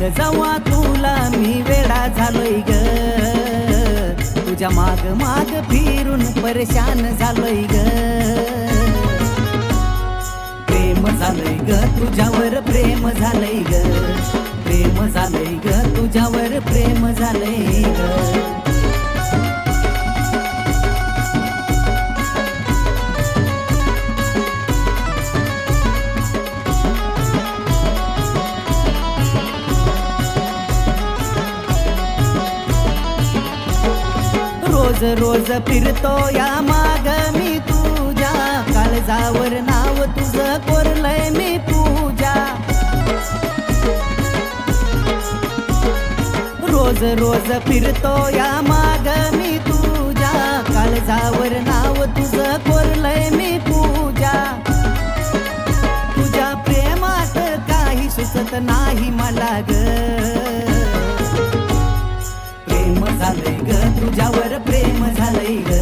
पाहिलं जावा तुला मी वेळा झालोय ग. तुझ्या माग माग फिरून परेशान झालोय ग. प्रेम झालंय ग तुझ्यावर प्रेम झालंय ग. प्रेम झालंय ग तुझ्यावर प्रेम झालंय ग. रोज रोज फिरतो या माग मी तुझ्या. काळजावर नाव तुझं कोरलंय मी पूजा. रोज रोज फिरतो या माग मी तुझ्या. काळजावर नाव तुझं कोरलंय मी पूजा. तुझ्या प्रेमात काही सुचत नाही मला ग. झालंय ग तुझ्यावर प्रेम झालंय ग.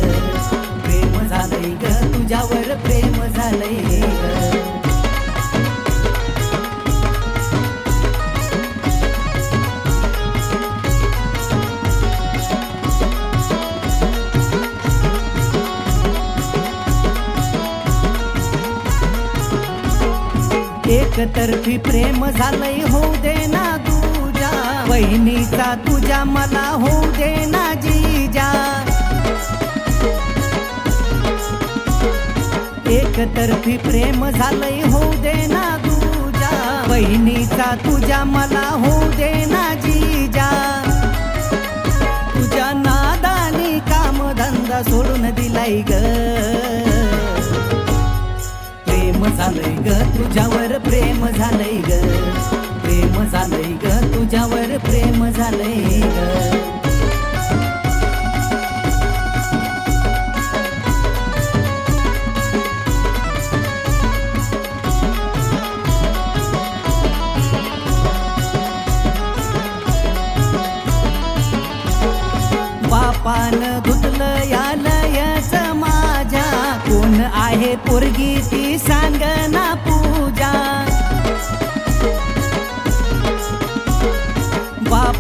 प्रेम झालंय ग तुझ्यावर प्रेम झालंय ग. एकतर्फी प्रेम झालंय होऊ दे ना तू बहिणीचा तुझ्या मला होऊ दे ना जीजा. एकतर्फी प्रेम झालंय होऊ दे ना तुझ्या. बहिणीचा तुझ्या मला होऊ दे ना जीजा. तुझ्या नादानी काम धंदा सोडून दिलाय ग. प्रेम झालंय ग तुझ्यावर प्रेम झालंय ग प्रेम झालंय ग. तुझ्यावर प्रेम झालंय ग. बापान धुतलं या लयच माझ्या कोण आहे पोरगी ती?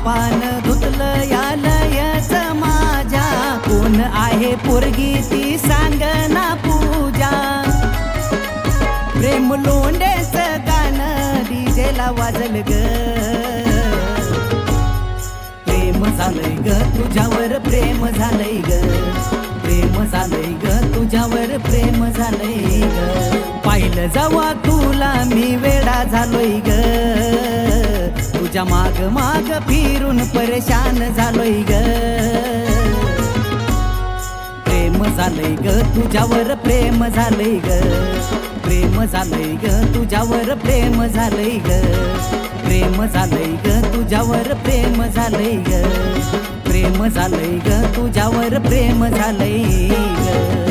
पान धुतलं या लयच माझ्या. कोण आहे पोरगी ती सांग ना पूजा. प्रेम लोंडेच गाणं डीजेला वाजल ग. प्रेम झालंय ग तुझ्यावर प्रेम झालंय ग. प्रेम झालंय ग तुझ्यावर प्रेम झालंय ग. पाहिलं जावा तुला मी वेडा झालोय ग. तुझ्या माग माग फिरून परेशान झालोय ग. प्रेम झालंय ग तुझ्यावर प्रेम झालंय ग. प्रेम झालंय ग तुझ्यावर प्रेम झालंय ग. प्रेम झालंय ग तुझ्यावर प्रेम झालंय ग. प्रेम झालंय ग तुझ्यावर प्रेम झालंय ग.